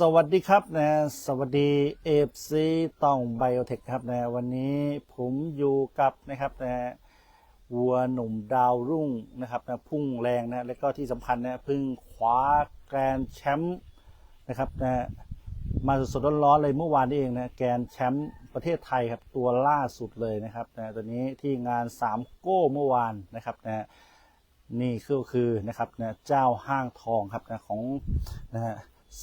สวัสดีครับนะสวัสดีเอฟซีต้องไบโอเทคครับนะวันนี้ผมอยู่กับนะครับนะวัวหนุ่มดาวรุ่งนะครับนะพุ่งแรงนะแล้วก็ที่สำคัญนะเพิ่งคว้าแกรนแชมป์นะครับนะมาสดๆร้อนๆเลยเมื่อวานนี้เองนะแกรนแชมป์ประเทศไทยครับตัวล่าสุดเลยนะครับนะตัวนี้ที่งานสามโก้เมื่อวานนะครับนะนี่ก็คือนะครับนะเจ้าห้างทองครับนะของนะฮะ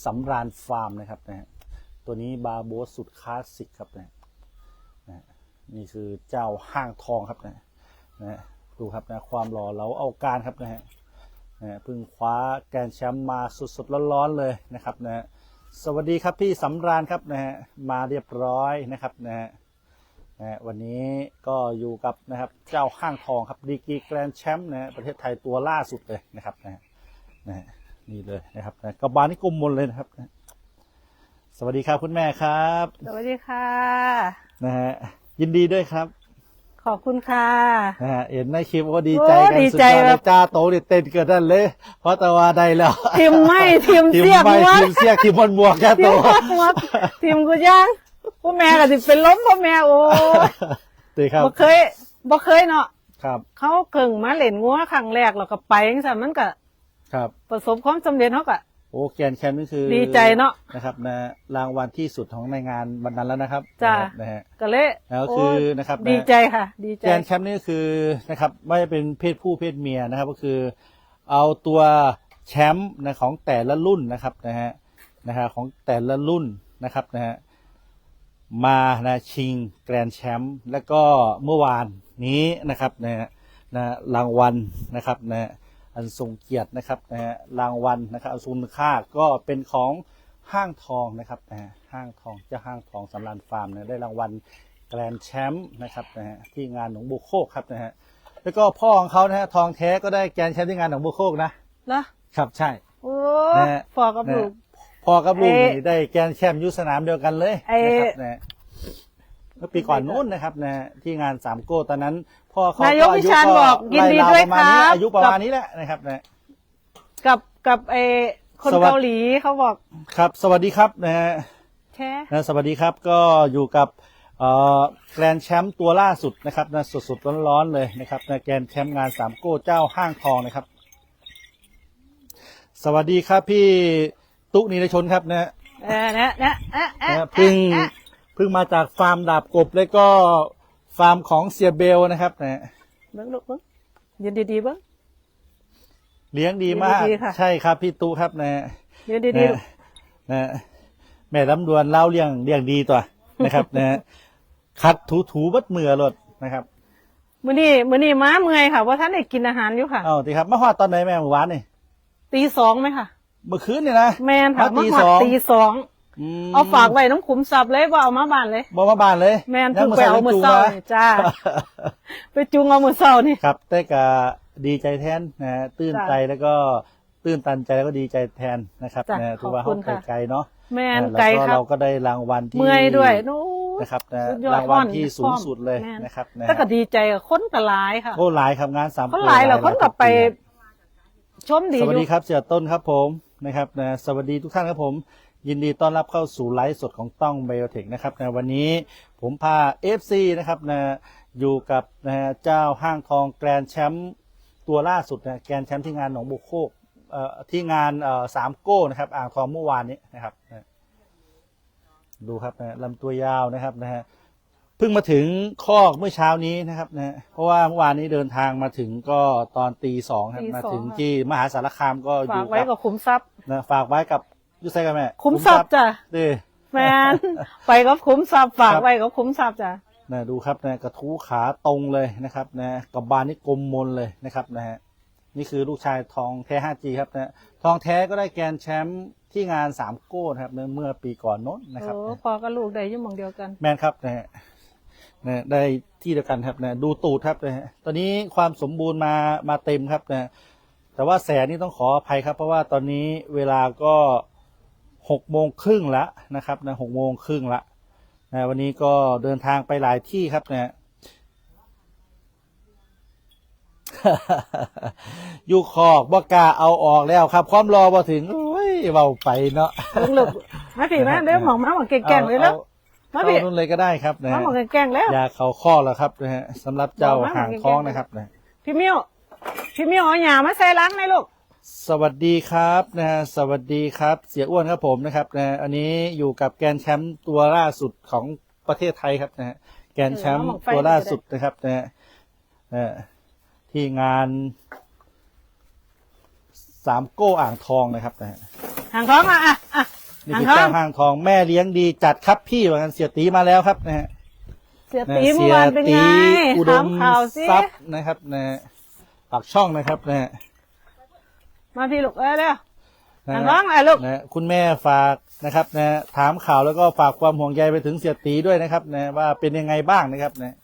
สำราญฟาร์มนะครับนะฮะตัวนี้บาโบสสุดคลาสสิกครับนะนะนี่คือเจ้าห้างทองครับนะนะดูครับนะความหล่อเหลาเอาการครับนะฮะนะเพิ่งคว้าแกนแชมป์มาสดๆร้อนๆเลยนะครับนะฮะสวัสดีครับพี่สำราญครับนะฮะมาเรียบร้อยนะครับนะฮะนะวันนี้ก็อยู่กับนะครับเจ้าห้างทองครับดีกีแกรนด์แชมป์นะฮะประเทศไทยตัวล่าสุดเลยนะครับนะฮะนะฮะ นี่เลยนะครับนะกระบาลนี่กลมมนเลยนะครับนะสวัสดีครับคุณแม่ครับสวัสดีค่ะ นะฮะยินดีด้วยครับขอบคุณค่ะ นะฮะเห็นในคลิปก็ดีใจกันโอ้ดีสุดใจยอดเลครัยบ จ้าโตเนี่ยเต้นเกิดนั่นเลย เพราะตะวันได้แล้วทีมไม่ทีมทีมเสียกไม่วะทีมเสียกทีมบนบวกแค่ทีโตมหัวทีมกูย่างพ่อแม่ก็สิเป็นล้มพ่อแม่โอ้ตีครับบ่เคยบ่เคยเนาะครับ เขาเก่งมาเล่นงัวครั้งแรกแล้วก็ไปจังซั่นมันก็ ครับประสบความสำเร็จเฮาก็โอ้แกรนด์แชมป์นี่คือดีใจเนาะนะครับนะรางวัลที่สุดของในงานวันนั้นแล้วนะครับจ้ะนะฮะก็เลยแล้วคือโยนะครับดีนะใจค่ะ ดีใจแกรนด์แชมป์นี่ก็คือนะครับไม่ว่าจะเป็นเพศผู้เพศเมียนะครับ ก็คือ เอาตัวแชมป์นะของแต่ละรุ่นนะครับนะฮะนะฮะของแต่ละรุ่นนะครับนะฮะมานะชิงแกรนด์แชมป์แล้วก็เมื่อวานนี้นะครับนะฮะนะรางวัลนะครับนะฮะ อันทรงเกียรตินะครับนะฮะรางวัลนะครับอันทรงคุณค่าก็เป็นของห้างทองนะครับนะฮะห้างทองเจ้าห้างทองสำรานฟาร์มนะได้รางวัลแกรนด์แชมป์นะครับนะฮะที่งานหนองบัวโคกครับนะฮะแล้วก็พ่อของเขานะฮะทองแท้ก็ได้แกรนด์แชมป์ที่งานหนองบัวโคกนะเหรอครับใช่ โอ้นะฮะ ฟอกับลูก พ่อกับลูกเอ๊ะนี่ได้แกรนด์แชมป์อยุสนามเดียวกันเลยเอ๊ะนะครับนะฮะ เมื่อปีก่อนนู้นนะครับนะฮะที่งานสามโก้ตอนนั้นพ่อเขานายกอาวิชาญก็บอกยินดีด้วยไล่ๆประมาณนี้ครับอายุประมาณนี้แหละนะครับนะกับกับไอ้คนสวัสเกาหลีเขาบอกครับ สวัสดีครับนะฮะแช่นะสวัสดีครับก็อยู่กับเอ่อแกรนด์แชมป์ตัวล่าสุดนะครับนะสดๆร้อนๆเลยนะครับนะแกรนด์แชมป์งานสามโก้เจ้าห้างทองนะครับ สวัสดีครับพี่ตุ๊นีรชนครับนะเออนะนะอะอะนะเพิ่งอะ เพิ่งมาจากฟาร์มดาบกบแล้วก็ฟาร์มของเสียเบลนะครับนะเบิ้งลูกเบิ้งยืนดีๆเบิ้งเลี้ยงดีมากดีๆค่ะ ใช่ครับพี่ตุ๊ครับนะยืนดีๆลูกนะนะแม่ลำดวนเล่าเลี้ยงเลี้ยงดีตัวนะครับนะคัดถูถูๆบัดมือรถนะครับมื้อนี้มื้อนี้ม้าเมื่อยค่ะว่าท่านได้กินอาหารอยู่ค่ะ เอาดีครับมาฮอดตอนไหนแม่เมื่อวานนี่ตีสองไหมค่ะ เมื่อคืนเนี่ยนะแมนค่ะมาตีมาหอสดองตีสอง มเอาฝากไว้น้องขุมสับเลยว่าเอามาบ้านเลยบอกมาบ้านเลยแมนยัเพิ่งไปเอามือจูงเศร้านี่จ้า ไปจุงเอามือเศร้านี่ ครับแต่ก็ดีใจแทนนะฮะตื้นจ้ะใจแล้วก็ตื้นตันใจแล้วก็ดีใจแทนนะครับจ้ะนะถือว่าขอบคุเขาณไปค่ะ ไกลเนาะแมนแล้วไกลก็ครับ เราก็ได้รางวัลที่เมื่อยด้วยนู้นะครับนะสุดยอดรางวัลอ่อนที่สูงสุดเลยแม่น นะครับนะแต่ก็ดีใจกับคนก็หลายค่ะ โอ้หลายครับงานสามคนหลายแล้วคนก็ไป ชมดีสอวัสยู่ดีครับเสียต้นครับผมนะครับนะสวัสดีทุกท่านครับผม ยินดีต้อนรับเข้าสู่ไลฟ์สดของต้องไบโอเทคนะครับนะวันนี้ผมพา FC นะครับนะอยู่กับนะฮะเจ้าห้างทองแกรนด์แชมป์ตัวล่าสุดนะแกรนด์แชมป์ที่งานหนองบุกโคกเอ่อที่งานเอ่อสามโก้นะครับ อ่างทองเมื่อวานนี้นะครับนะดูครับนะลำตัวยาวนะครับนะฮะเพิ่งมาถึงคอกเมื่อเช้านี้นะครับนะเพราะว่าเมื่อวานนี้เดินทางมาถึงก็ตอนตีสองครับตีสองมาถึงค่ะที่มหาสารคามก็อฝากยู่ไว้กับกับขุมทรัพย์นะฝากไว้กับ ยูไซกันแม่ขุมทรัพย์จ้ะดีแมนไปกับขุมทรัพย์ฝากครับไว้กับขุมทรัพย์จ้ะนะดูครับนะกระทู้ขาตรงเลยนะครับนะกับบานนี่กลมมนเลยนะครับนะฮะนี่คือลูกชายทองแท้ 5G ครับนะทองแท้ก็ได้แกรนด์แชมป์ที่งานสามโก้นะครับเมื่อเมื่อปีก่อนโน้นนะครับโอ้นะพอกับลูกได้อยุ่หมองเดียวกัน แมนครับนะฮะนะได้ที่เดียวกันครับนะดูตูดครับนะฮะตอนนี้ความสมบูรณ์มามาเต็มครับนะแต่ว่าแสนนี่ต้องขออภัยครับ เพราะว่าตอนนี้เวลาก็ หกโมงครึ่งละนะครับนะหกโมงครึ่งละนะวันนี้ก็เดินทางไปหลายที่ครับนะอยู่คอกบ่กล้าเอาออกแล้วครับ ความรอบ่ถึงโอ้ยเบาไปเนาะเบิ่งลูกมาพี่มาเดี๋ยวหมองมาหมองแกล้งๆเลยแล้วเอามาพี่เข้านู่นเลยก็ได้ครับนะมาฮะหมองแกล้งๆแล้วยาเขาข้อแล้วครับนะฮะสำหรับเจ้าบอกว่าห่างมันท้องแก่ๆนะครับนะพี่มิวพี่มิวเอาหยามาใส่ล้างไหมลูก สวัสดีครับนะฮะสวัสดีครับเสียอ้วนครับผมนะครับนะอันนี้อยู่กับแกรนด์แชมป์ตัวล่าสุดของประเทศไทยครับนะฮะแกรนด์แชมป์ตัวล่าสุดนะครับนะฮะเอ่อที่งานสามโก้อ่างทองนะครับนะฮะห่างท้องอะอะอะนี่ห่างคือท้อเจ้างห้างทองแม่เลี้ยงดีจัดครับพี่ว่ากันเสียตีมาแล้วครับนะฮะเสียนะตีเมื่อวานเป็นไงอุดถามมข่าวสิทรัพย์นะครับนะฮะปากช่องนะครับนะฮะ มาพี่ลูกเอ้ยเร็วนะห่างฮะท้องอะลูกนะคุณแม่ฝากนะครับนะถามข่าวแล้วก็ฝากความห่วงใยไปถึงเสียตีด้วยนะครับนะว่าเป็นยังไงบ้างนะครับนะ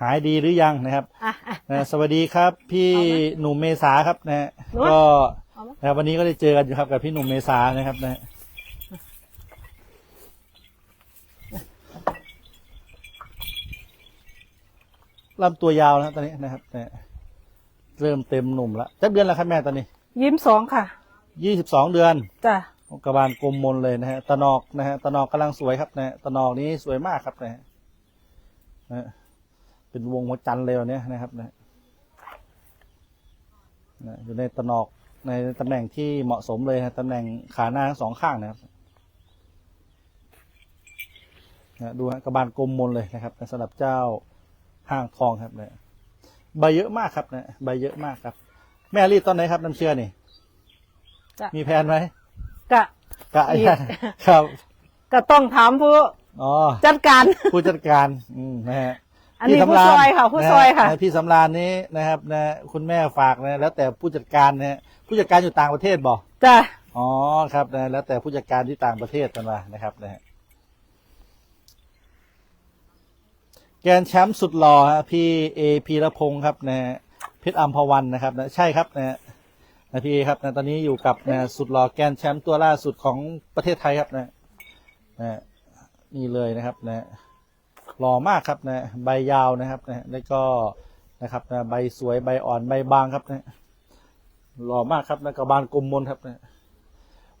หายดีหรือยังนะครับอะอะนะสวัสดีครับ พี่หนุ่มเมษาครับนะหนุ่มก็เอามานะวันนี้ก็ได้เจอกันอยู่ครับกับพี่หนุ่มเมษานะครับนะลำตัวยาวแล้วตอนนี้นะครับนะ เริ่มเต็มหนุ่มแล้วจักเดือนแล้วครับแม่ตอนนี้ ยิ้มสองค่ะ ยี่สิบสองเดือนจ้ะกระบาลกลมมนเลยนะฮะตะนอกนะฮะตะนอกกำลังสวยครับนะฮะตะนอกนี้สวยมากครับนะฮะนะฮะเป็นวงหัวจันทร์เลยวันนี้นะครับนะนะอยู่ในตะนอกในตำแหน่งที่เหมาะสมเลยนะตำแหน่งขาหน้าทั้งสองข้างนะครับนะดูฮะกระบาลกลมมนเลยนะครับสำหรับเจ้าห้างทองครับนะ ใบเยอะมากครับนะใบเยอะมากครับ แม่รีดตอนไหนครับน้ำเชื่อนี่จ้ะมีแผนไหมกะ กะอีกครับก็ต้องถามผู้อ๋อจัดการ ผู้จัดการอืมนะฮะอันนี้พี่ผู้สำราญซอยค่ะผู้นฮซอยค่ะนพี่สำราญนี้นะครับนะคุณแม่ฝากนะแล้วแต่ผู้จัดการนะฮะผู้จัดการอยู่ต่างประเทศบอกจ้ะ อ๋อครับนะแล้วแต่ผู้จัดการที่ต่างประเทศกันมานะครับนะฮะ แกนแชมป์สุดหล่อฮะพี่เอพีรพงศ์ครับนะฮะเพชรอัมพวันนะครับนะใช่ครับนะฮะนะพี่เอครับนะตอนนี้อยู่กับนะสุดหล่อแกนแชมป์ตัวล่าสุดของประเทศไทยครับนะนะนี่เลยนะครับนะหล่อมากครับนะใบยาวนะครับนะแล้วก็นะครับนะใบสวยใบอ่อนใบบางครับนะหล่อมากครับนะกระบาลกลมมนครับนะ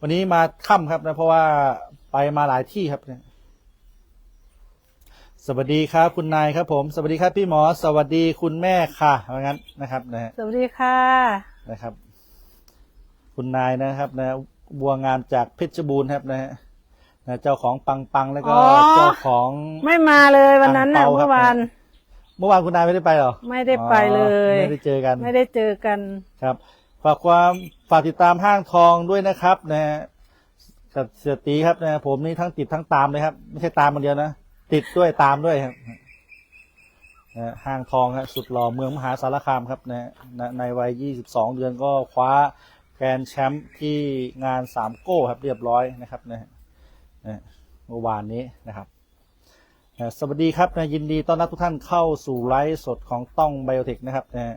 วันนี้มาค่ำครับนะเพราะว่าไปมาหลายที่ครับนะ สวัสดีครับคุณนายครับผม สวัสดีครับพี่หมอ สวัสดีคุณแม่ค่ะว่างั้นนะครับนะฮะสวัสดีค่ะ นะครับ คุณนายนะครับนะบัวงามจากเพชรบูรณ์ครับนะฮะนะเจ้าของปังปังแล้วก็อ๋อ เจ้าของไม่มาเลยวันนั้นน่ะอ่างเปาครับเมื่อวานเมื่อวานคุณนายไม่ได้ไปเหรอไม่ได้ไปเลย อ๋อไม่ได้เจอกัน ไม่ได้เจอกัน ครับฝากความฝากติดตามห้างทองด้วยนะครับนะฮะกับเสียตีครับนะผมนี่ทั้งติดทั้งตามเลยครับ ไม่ใช่ตามคนเดียวนะ ติดด้วยตามด้วยครับนะห้างทองครับสุดหล่อเมืองมหาสารคามครับนะนะในวัย 22 เดือนก็คว้าแกรนแชมป์ที่งานสามโก้ครับเรียบร้อยนะครับนะเมื่อวานนี้นะครับสวัสดีครับนะยินดีต้อนรับทุกท่านเข้าสู่ไลฟ์สดของต้องไบโอเทคนะครับนะ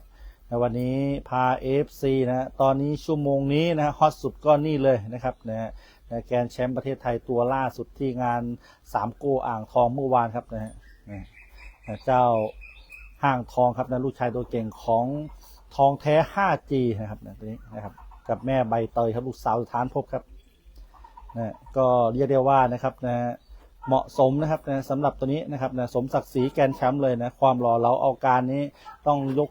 นะวันนี้พา AFC นะตอนนี้ชั่วโมงนี้นะฮอตสุดก็นี่เลยนะครับนะ แกนแชมป์ประเทศไทยตัวล่าสุดที่งานสามโกอ่างทองเมื่อวานครับนะฮะนะเจ้าห้างทองครับนะลูกชายตัวเก่งของทองแท้ 5G นะครับนะตัวนี้นะครับ กับแม่ใบเตยครับลูกสาวสถานภพครับนะก็เรียกได้ว่านะครับนะเหมาะสมนะครับนะสำหรับตัวนี้นะครับนะสมศักดิ์ศรีแกนแชมป์เลยนะความหล่อเหลาเอาการนี้ต้องยก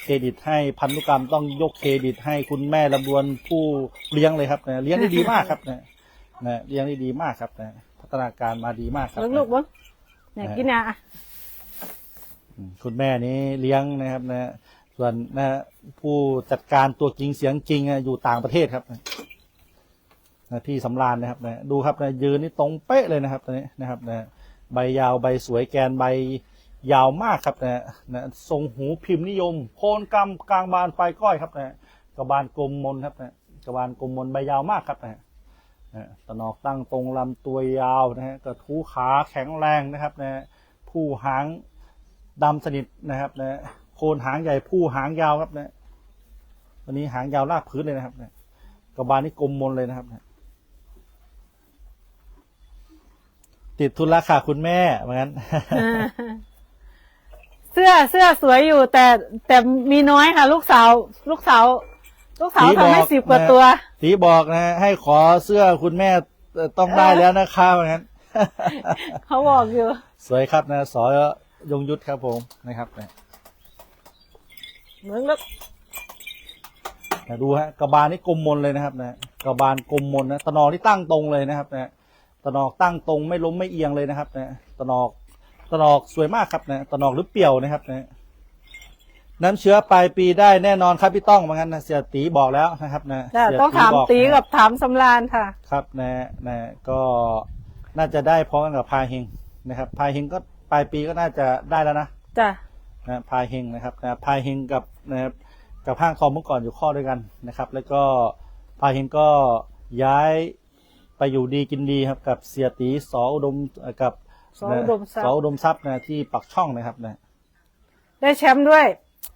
เครดิตให้พันธุกรรมต้องยกเครดิตให้คุณแม่ลำดวนผู้เลี้ยงเลยครับนะเลี้ยงได้ดีมากครับนะนะเลี้ยงได้ดีมากครับนะพัฒนาการมาดีมากครับลูกลูกๆเบ้างเนี่ยกินยาอะอืมคุณแม่นี้เลี้ยงนะครับนะส่วนนะผู้จัดการตัวจริงเสียงจริงอะอยู่ต่างประเทศครับนะนะพี่สำราญนะครับนะดูครับนะยืนนี่ตรงเป๊ะเลยนะครับตอนนี้นะครับนะใบยาวใบสวยแกนใบ ยาวมากครับนะนะทรงหูพิมพ์นิยม โคนกำกลางบานปลายก้อยครับนะกระบาลกลมมนครับนะกระบาลกลมมนใบยาวมากครับนะนะตนอกตั้งตรงลำตัวยาวนะฮะกระทู้ขาแข็งแรงนะครับนะผู้หางดำสนิทนะครับนะโคนหางใหญ่ผู้หางยาวครับนะวันนี้หางยาวลากพื้นเลยนะครับนะกระบาลนี่กลมมนเลยนะครับนะติดทุนราคาคุณแม่เหมือนกัน สื้อเสื้อสวยอยู่ แต่แต่มีน้อยค่ะ ลูกสาว ลูกสาว ลูกสาวทำให้สิบกว่าตัวตีบอกนะ ให้ขอเสื้อคุณแม่เอ่อต้องได้แล้วนะครับงั้นเขาบอกอยู่ สวยครับนะสอยงยุทธครับผมนะครับนะเหมือนแบบนะดูฮะกระบาลนี่กลมมนเลยนะครับนะกระบาลกลมมนนะตะนอกที่ตั้งตรงเลยนะครับนะตะนอกตั้งตรงไม่ล้มไม่เอียงเลยนะครับนะตะนอก ตะนอกสวยมากครับนะตะนอกหรือเปี่ยวนะครับนะน้ำเชื้อปลายปีได้แน่นอนครับพี่ต้องเหมือนกันนะเสียตีบอกแล้วนะครับนะจ้ะเสียต้องถามบอกตีนะกับถามสำรานค่ะ ครับนะนะก็น่าจะได้พร้อมกันกับพายเฮงนะครับ พายเฮงก็ปลายปีก็น่าจะได้แล้วนะจ้ะ นะพายเฮงนะครับนะพายเฮงกับนะครับกับห้างทองเมื่อก่อนอยู่ข้อด้วยกันนะครับ แล้วก็พายเฮงก็ย้ายไปอยู่ดีกินดีครับ กับเสียตีสออุดมเอ่อกับ สออุดมทรัพย์สออุดมทรัพย์นะที่ปักช่องนะครับนะได้แชมป์ด้วย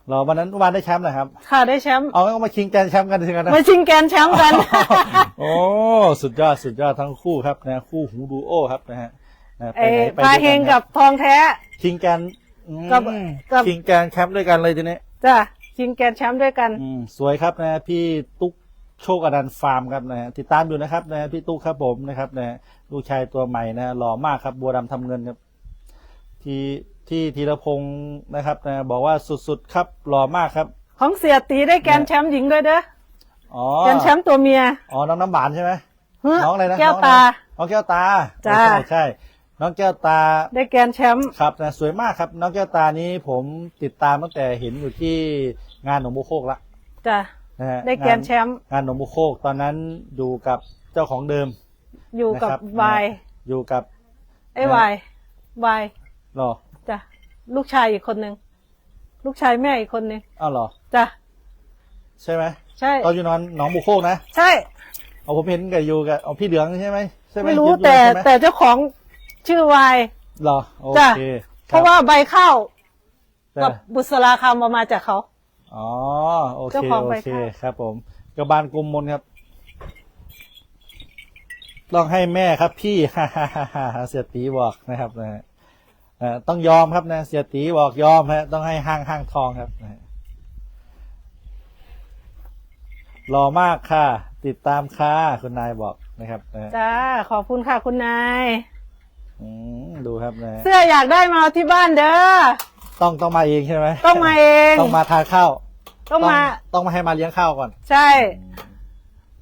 เราวันนั้นวันได้แชมป์นะครับ ค่ะได้แชมป์ เอางั้นก็มาชิงแกนแชมป์กันถึงกันนะ มาชิงแกรนด์แชมป์กัน โอ้ สุดยอดสุดยอดทั้งคู่ครับนะคู่หูดูโอครับนะฮะนะไปไอ้ไหนไปพาด้วยเฮกันงนะกับทองแท้ ชิงแกนอืมกับกับ ชิงแกนแชมป์ด้วยกันเลยทีนี้ จ้ะชิงแกรนด์แชมป์ด้วยกัน อืมสวยครับนะพี่ตุ๊ก โชคอนันต์ฟาร์มครับนะติดตามอยู่นะครับนะพี่ตุ๊กครับผมนะครับนะลูกชายตัวใหม่นะหล่อมากครับบัวดำทำเงินครับที่ที่ธีรพงศ์นะครับนะบอกว่าสุดๆครับหล่อมากครับ ของเสียตีได้แกรนด์แชมป์หญิงด้วยเด้ออ๋อแกรนด์แชมป์ตัวเมียอ๋อน้องน้ำหวานใช่ไหมฮะน้องอะไรนะแก้วน้องอะไรตาน้องแก้วตาจ้าใช่ใช่น้องแก้วตาได้แกรนด์แชมป์ครับนะสวยมากครับ น้องแก้วตานี้ผมติดตามตั้งแต่เห็นอยู่ที่งานหนองบุโคกละจ้ะ นะฮะได้แกรนด์แชมป์ งานหนองบุโคกตอนนั้นอยู่กับเจ้าของเดิม อยู่กับนะครับ วายอยู่กับไอ้วายวายหรอจ้ะลูกชายอีกคนหนึ่งลูกชายแม่อีกคนหนึ่งอ้าวเหรอ จ้ะใช่ไหมใช่ ตอนอยู่นอนหนองบุโคกนะใช่ เอาผมเห็นกับอยู่กับเอาพี่เหลืองใช่ไหมใช่ไหมไม่รู้ยืนอยู่แต่ใช่ไหมแต่เจ้าของชื่อวาย เหรอโอจ้ะ เคเพราะว่าใบข้าวแต่กับบุษราคำเอามาจากเขา อ๋อโอเคเจ้าของโอใบเคข้าว ครับ ผมกระบาลกลมมนครับต้องให้แม่ครับ พี่เสียตีบอกนะครับนะฮะเอ่อต้องยอมครับนะเสียตีบอกยอมฮะต้องให้ห้างห้างทองครับนะฮะรอมากค่ะ ติดตามค่ะคุณนายบอกนะครับนะฮะจ้าขอบคุณค่ะคุณนาย อืมดูครับนะฮะเสื้ออยากได้มาเอาที่บ้านเด้อ ต้องต้องมาเองใช่ไหมต้องมาเอง ต้องมาทานข้าวต้องมา ต้องมาให้มาเลี้ยงข้าวก่อน ใช่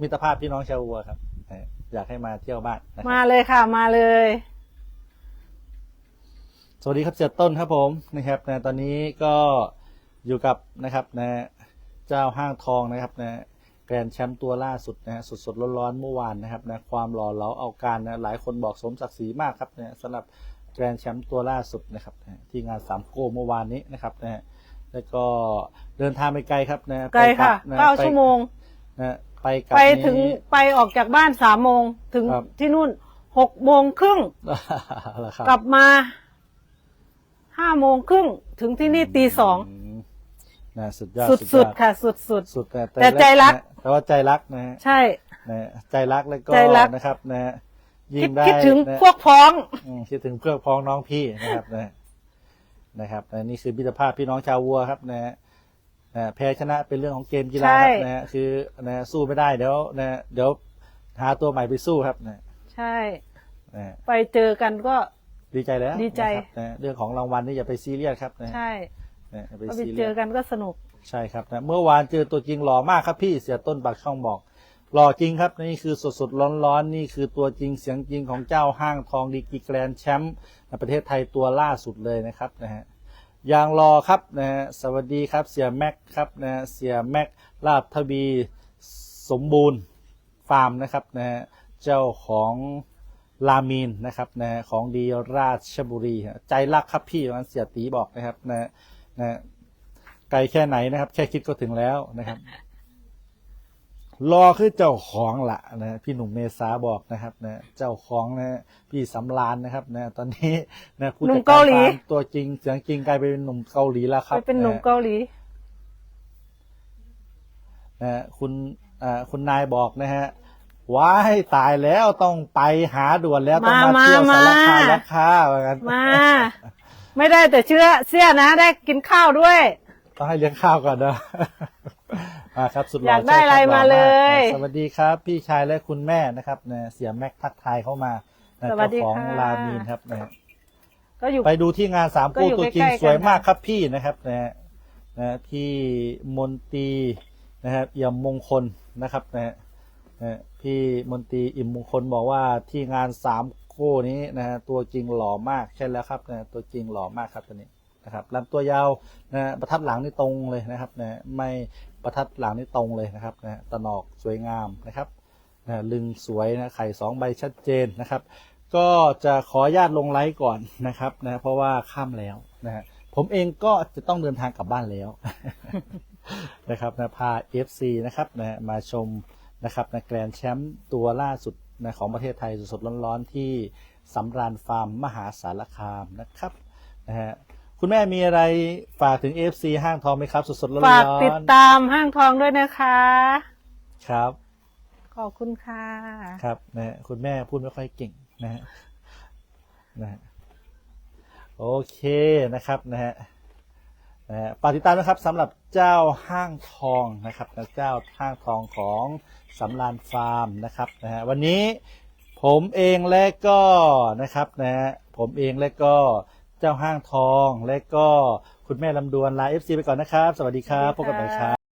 มิตรภาพพี่น้องชาววัวครับนะฮะอยากให้มาเที่ยวบ้านนะครับมาเลยค่ะมาเลย สวัสดีครับเสียต้นครับผมนะครับนะตอนนี้ก็อยู่กับนะครับนะเจ้าห้างทองนะครับนะแกรนด์แชมป์ตัวล่าสุดนะฮะสดๆร้อนๆเมื่อวานนะครับนะความหล่อเหลาเอาการนะหลายคนบอกสมศักดิ์ศรีมากครับนะสำหรับ แกรนด์แชมป์ตัวล่าสุดนะครับนะที่งานสามโกเมื่อวานนี้นะครับนะแล้วก็เดินทางไปไกลครับนะไกลค่ะปบนะเก้าไปชั่วโมงนะไปกลับไปถึงนี้ไปออกจากบ้านสามโมงถึงครับที่นู่นหกโมงครึ่งเหรอครับกลับมาห้าโมงครึ่งถึงที่นี่ตีสองมนะสุดยอดสุดยสุอดๆค่ะสุดสุดสุดนะแต่ใจรักนะแต่ว่าใจรักนะฮะๆใช่นะใจรักแล้วก็ใจรักนะครับนะ ยิ่คิดงได้คิดถึงนะพวกพ้อง อืมคิดถึงเพื่อนพ้องน้องพี่นะครับนะนะครับนะนี่คือมิตรภาพพี่น้องชาววัวครับนะนะแพ้ชนะเป็นเรื่องของเกมกีฬาใช่ครับนะคือนะสู้ไม่ได้เดี๋ยวนะเดี๋ยวหาตัวใหม่ไปสู้ครับนะใช่ นะไปเจอกันก็ ดีใจแล้วดีใจ นะครับนะเรื่องของรางวัลนี่อย่าไปซีเรียสครับนะใช่นะอย่าไปก็ไปซีเรีเจยอส กันก็สนุก ใช่ครับนะเมื่อวานเจอตัวจริงหล่อมากครับพี่เสียต้นปากช่องบอก หล่อจริงครับ นี่คือสดสดร้อนๆ นี่คือตัวจริงเสียงจริงของเจ้าห้างทองดีกีแกรนแชมป์ในประเทศไทยตัวล่าสุดเลยนะครับนะฮะอย่างรอครับนะฮะสวัสดีครับเสียแม็กครับนะฮะเสียแม็กลาบทวีสมบูรณ์ฟาร์มนะครับนะฮะเจ้าของลามีนนะครับนะฮะของดีราชบุรี ใจรักครับพี่มันเสียตีบอกนะครับนะนะฮะไกลแค่ไหนนะครับ แค่คิดก็ถึงแล้วนะครับ รอคือเจ้าของละนะพี่หนุ่มเมษาบอกนะครับนะเจ้าของนะพี่สำรานนะครับนะตอนนี้นะผู้หนุ่จัดมเกาหลีฟร์มตัวจริงเสียงจริงกลายไปเป็นหนุ่มเกาหลีแล้วครัไปบเป็นหนุ่มะเกาหลีนะคุณอ่าคุณนายบอกนะฮะว้ายตายแล้วต้องไปหาด่วนแล้วต้องมามาเที่ยวมาสารคามมาแล้วค่ะว่างั้นมา ไม่ได้แต่เชื่อเสี้ยนะ ได้กินข้าวด้วย ต้องให้เลี้ยงข้าวก่อนนะเอมาครับสุดหล่อยากได้ใช่คบอะไรมาหเลย สวัสดีครับ พี่ชายและคุณแม่นะครับนะเสียแม็กทักทายเข้ามานะสวัสดีเจ้าของค่ะรามีนครับนะก็อยู่ ไปดูที่งานสามก็คู่อยู่ตัวจริงใกล้ๆกัน สวยมากครับพี่นะครับนะฮะนะพี่มนตรีนะครับเอี่ยมมงคลนะครับนะฮะนะพี่มนตรีอิ่มมงคลบอกว่าที่งานสามคู่นี้นะฮะตัวจริงหล่อมากใช่แล้วครับนะตัวจริงหล่อมากครับตัวนี้ นะครับลำตัวยาวนะฮะประทัดหลังนี่ตรงเลยนะครับนะไม่ประทัดหลังนี่ตรงเลยนะครับนะตะนอกสวยงามนะครับนะลึงสวยนะไข่สองใบชัดเจนนะครับ ก็จะขอญาตลงไลฟ์ก่อนนะครับนะเพราะว่าค่ำแล้วนะฮะผมเองก็จะต้องเดินทางกลับบ้านแล้วนะครับนะพา FC นะครับนะมาชมนะครับนะแกรนแชมป์ตัวล่าสุดนะของประเทศไทยสดๆร้อนๆที่สำราญฟาร์มมหาสารคามนะครับนะฮะ คุณแม่มีอะไรฝากถึง FC ห้างทองไหมครับ สดๆร้อนๆฝากติดตามห้างทองด้วยนะคะ ครับ ขอบคุณค่ะครับนะฮะคุณแม่พูดไม่ค่อยเก่งนะฮะนะฮะโอเคนะครับนะฮะนะฮะฝากติดตามนะครับสำหรับเจ้าห้างทองนะครับนะเจ้าห้างทองของสำรานฟาร์มนะครับนะฮะวันนี้ผมเองและก็นะครับนะฮะผมเองและก็ เจ้าห้างทอง และก็คุณแม่ลำดวนลาเอฟซีไปก่อนนะครับ สวัสดีครับพบกันใหม่ครับ